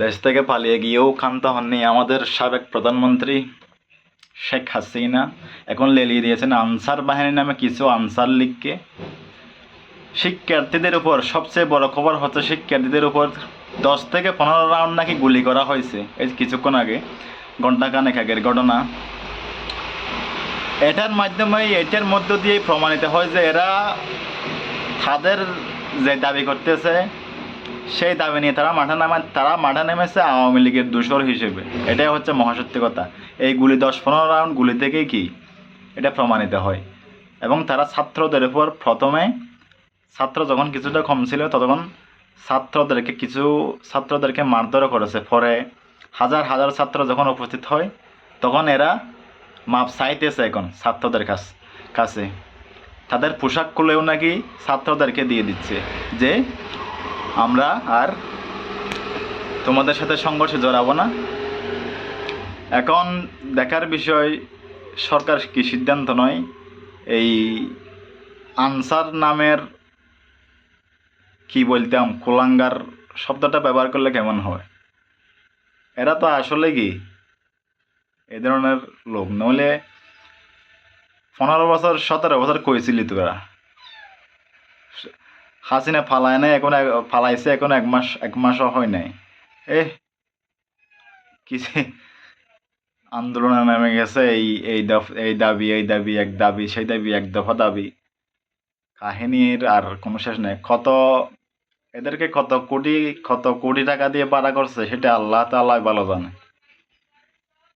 দেশ থেকে পালিয়ে গিয়েও ক্ষান্ত হননি আমাদের সাবেক প্রধানমন্ত্রী শেখ হাসিনা। এখন লেলিয়ে দিয়েছেন আনসার বাহিনী নামে কিছু আনসার লীগকে। শিক্ষার্থীদের উপর সবচেয়ে বড় খবর হচ্ছে শিক্ষার্থীদের উপর দশ থেকে পনেরো রাউন্ড নাকি গুলি করা হয়েছে। এই কিছুক্ষণ আগে, ঘণ্টাখানেক আগের ঘটনা। এটার মাধ্যমে, এটার মধ্য দিয়ে প্রমাণিত হয় যে এরা তাদের যে দাবি করতেছে সেই দাবি নিয়ে তারা মাঠে নামা তারা মাঠে নেমেছে আওয়ামী লীগের দূষর হিসেবে। এটাই হচ্ছে মহাসত্যি কথা। এই গুলি দশ পনেরো রাউন্ড গুলি থেকেই কি? এটা প্রমাণিত হয়। এবং তারা ছাত্রদের উপর প্রথমে ছাত্র যখন কিছুটা কম ছিল তখন ছাত্রদেরকে কিছু ছাত্রদেরকে মারধরও করেছে। পরে হাজার হাজার ছাত্র যখন উপস্থিত হয়, তখন এরা মাপ চাইতেছে এখন ছাত্রদের কাছ কাছে। তাদের পোশাক খুলেও নাকি ছাত্রদেরকে দিয়ে দিচ্ছে যে আমরা আর তোমাদের সাথে সংঘর্ষে জড়াবো না। এখন দেখার বিষয়, সরকার কি সিদ্ধান্ত নয়? এই আনসার নামের কি বলতাম, কোলাঙ্গার শব্দটা ব্যবহার করলে কেমন হয়? এরা তো আসলে কি? এই ধরনের লোক। নইলে পনেরো বছর, সতেরো বছর কইছিলি তোরা। হাসিনা ফালায় নাই, এখন ফালাইছে এখন এক মাস, এক মাসও হয় নাই। এ কি আন্দোলনে নেমে গেছে এই এই এই দাবি এই দাবি, এক দাবি, সেই দাবি, এক দফা দাবি। কাহিনীর আর কোনো শেষ নেই। কত এদেরকে কত কোটি কত কোটি টাকা দিয়ে পাড়া করছে, সেটা আল্লাহ তাআলাই ভালো জানে।